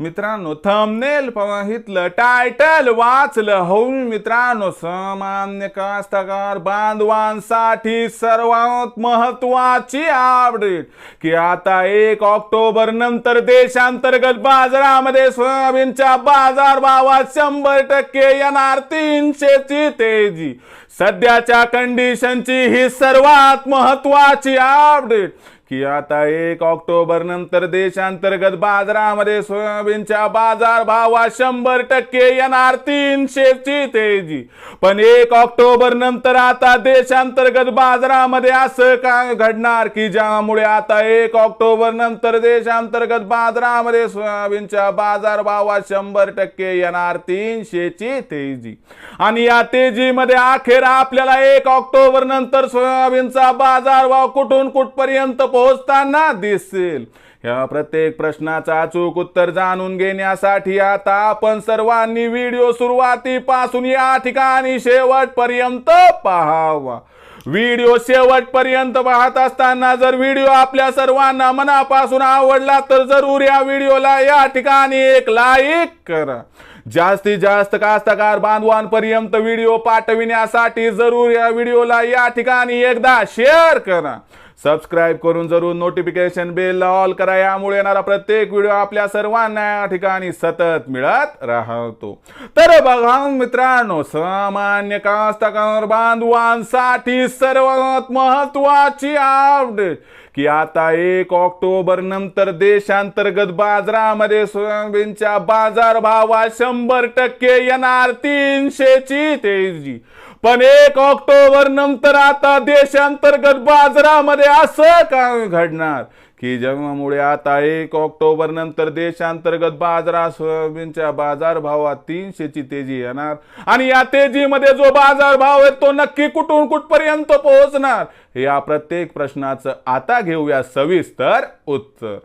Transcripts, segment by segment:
मित्रांनो thumbnail पाहितलं title वाचलं हो मित्रांनो सामान्य कास्तकार बांधवांसाठी सर्वात महत्वाची अपडेट की आता एक ऑक्टोबर नंतर देशांतर्गत बाजारामध्ये सोयाबीनच्या बाजार भावात शंभर टक्के येणार तीनशेची तेजी. सध्याच्या कंडिशनची ही सर्वात महत्वाची अपडेट की आता एक ऑक्टोबर नंतर देशांतर्गत बाजारामध्ये सोयाबीनच्या बाजार भावा शंभर टक्के येणार तीनशेची तेजी. पण एक ऑक्टोबर नंतर आता देशांतर्गत बाजारामध्ये असं काय घडणार की ज्यामुळे आता एक ऑक्टोबर नंतर देशांतर्गत बाजारामध्ये सोयाबीनच्या बाजार भावा शंभर टक्के येणार तीनशेची तेजी. आणि या तेजीमध्ये अखेर आपल्याला एक ऑक्टोबर नंतर सोयाबीनचा बाजारभाव कुठून कुठपर्यंत पोहोचताना दिसेल? या प्रत्येक प्रश्नाचा अचूक उत्तर जाणून घेण्यासाठी आता आपण सर्वांनी व्हिडिओ सुरुवातीपासून या ठिकाणी शेवटपर्यंत पाहावा. व्हिडिओ शेवटपर्यंत पाहत असताना जर व्हिडिओ आपल्या सर्वांना मनापासून आवडला तर जरूर या व्हिडिओला या ठिकाणी एक लाईक करा. जास्तीत जास्त कास्तकार बांधवांपर्यंत व्हिडिओ पाठविण्यासाठी जरूर या व्हिडिओला या ठिकाणी एकदा शेअर करा. सबस्क्राईब करून जरूर नोटिफिकेशन बेल ऑल करा. यामुळे येणारा प्रत्येक व्हिडिओ आपल्या सर्वांना या ठिकाणी सतत मिळत राहतो. तर बघा मित्रांनो सामान्य कास्तकार बांधवांसाठी सर्वात महत्वाची अपडेट की आता एक ऑक्टोबर नंतर देशांतर्गत बाजारामध्ये सोयाबीनच्या बाजार भावात शंभर टक्के येणार तीनशेची तेजी. पण एक ऑक्टोबर नंतर आता देशांतर्गत बाजारामध्ये असं काय घडणार? की जेव्हामुळे आता एक ऑक्टोबर नंतर देशांतर्गत बाजारात सोयाबीनच्या बाजार भावात तीनशेची तेजी येणार. आणि या तेजीमध्ये जो बाजार भाव आहे तो नक्की कुठून कुठपर्यंत पोहोचणार? या प्रत्येक प्रश्नाचं आता घेऊया सविस्तर उत्तर.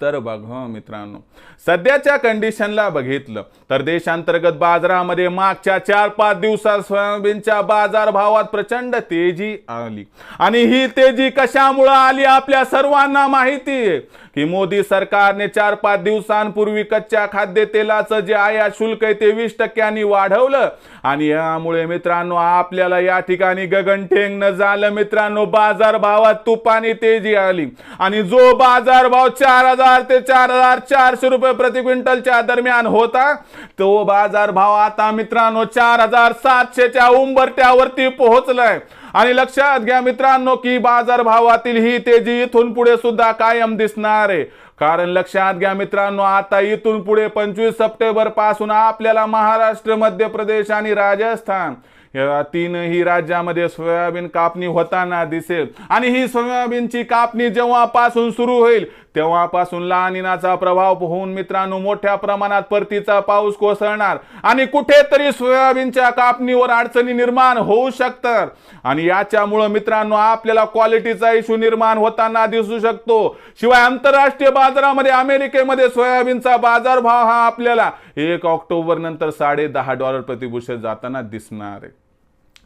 तर बघा मित्रांनो. सध्याच्या कंडिशनला बघितलं तर देशांतर्गत बाजारामध्ये मागच्या चार पाच दिवसात सोयाबीनच्या बाजार भावात प्रचंड तेजी आली. आणि ही तेजी कशामुळे आली आपल्या सर्वांना माहिती आहे की मोदी सरकारने चार पाच दिवसांपूर्वी कच्च्या खाद्यतेलाचं जे आयात शुल्क आहे ते वीस टक्क्यांनी वाढवलं. आणि यामुळे मित्रांनो आपल्याला या ठिकाणी गगनठेंगणं झालं मित्रांनो बाजार भावात तुपानी तेजी आली. आणि जो बाजार भाव चार हजार ते चार हजार चारशे रुपये प्रति क्विंटलच्या दरम्यान होता. तो बाजार भाव आता मित्रांनो चार हजार सातशेच्या उंबरट्यावरती पोहोचलाय. आणि लक्षात घ्या मित्रांनो की बाजार भावातील ही तेजी इथून पुढे सुद्धा कायम दिसणार आहे. कारण लक्षात घ्या मित्रांनो आता इथून पुढे पंचवीस सप्टेंबरपासून आपल्याला महाराष्ट्र मध्य प्रदेश आणि राजस्थान या तीनही राज्यामध्ये सोयाबीन कापणी होताना दिसेल. आणि ही सोयाबीनची कापणी जेव्हापासून सुरू होईल तेव्हापासून लानिनाचा प्रभाव होऊन मित्रांनो मोठ्या प्रमाणात परतीचा पाऊस कोसळणार आणि कुठेतरी सोयाबीनच्या कापणीवर अडचणी निर्माण होऊ शकतात. आणि याच्यामुळं मित्रांनो आपल्याला क्वालिटीचा इश्यू निर्माण होताना दिसू शकतो. शिवाय आंतरराष्ट्रीय बाजारामध्ये अमेरिकेमध्ये सोयाबीनचा बाजारभाव हा आपल्याला एक ऑक्टोबर नंतर साडे दहा डॉलर प्रतिबुशेल जाताना दिसणार. आहे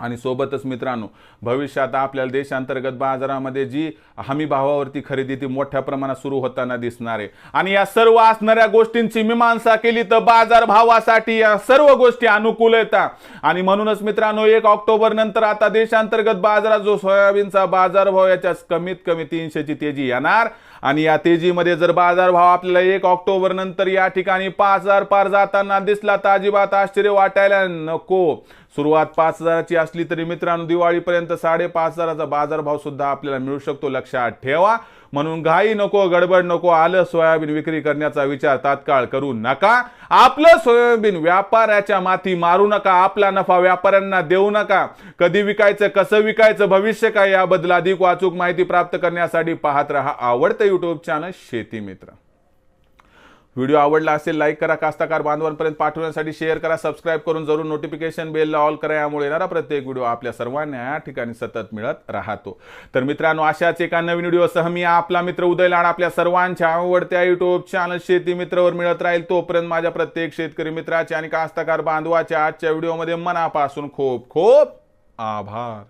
आणि सोबतच मित्रांनो भविष्यात आपल्याला देशांतर्गत बाजारामध्ये जी हमी भावावरती खरेदी ती मोठ्या प्रमाणात सुरू होताना दिसणार आहे. आणि या सर्व असणाऱ्या गोष्टींची मीमांसा केली तर बाजार भावासाठी या सर्व गोष्टी अनुकूल येतात आणि म्हणूनच मित्रांनो एक ऑक्टोबर नंतर आता देशांतर्गत बाजारात जो सोयाबीनचा बाजारभाव याच्या कमीत कमी तीनशेची तेजी येणार. आणि या तेजीमध्ये जर बाजारभाव आपल्याला एक ऑक्टोबर नंतर या ठिकाणी पाच हजार पार जाताना दिसला तर अजिबात आश्चर्य वाटायला नको. सुरुवात पाच हजाराची असली तरी मित्रांनो दिवाळीपर्यंत साडेपाच हजाराचा बाजारभाव सुद्धा आपल्याला मिळू शकतो. लक्षात ठेवा. म्हणून घाई नको गडबड नको आलं सोयाबीन विक्री करण्याचा विचार तात्काळ करू नका. आपलं सोयाबीन व्यापाऱ्याच्या माथी मारू नका आपला नफा व्यापाऱ्यांना देऊ नका. कधी विकायचं कसं विकायचं भविष्य काय याबद्दल अधिक वाचूक माहिती प्राप्त करण्यासाठी पाहत रहा आवडतं युट्यूब चॅनल शेती मित्र. व्हिडिओ आवडला असेल लाईक करा कास्ताकार बांधवांपर्यंत पाठवण्यासाठी शेअर करा सबस्क्राईब करून जरूर नोटिफिकेशन बेलला ऑल करा. यामुळे येणारा प्रत्येक व्हिडिओ आपल्या सर्वांना या ठिकाणी सतत मिळत राहतो. तर मित्रांनो अशाच एका नवीन व्हिडिओसह मी आपला मित्र उदय लाड आपल्या सर्वांच्या आवडत्या युट्यूब चॅनल शेती मित्रवर मिळत राहील. तोपर्यंत माझ्या प्रत्येक शेतकरी मित्राचे आणि कास्ताकार बांधवाच्या आजच्या व्हिडिओमध्ये मनापासून खूप खूप आभार.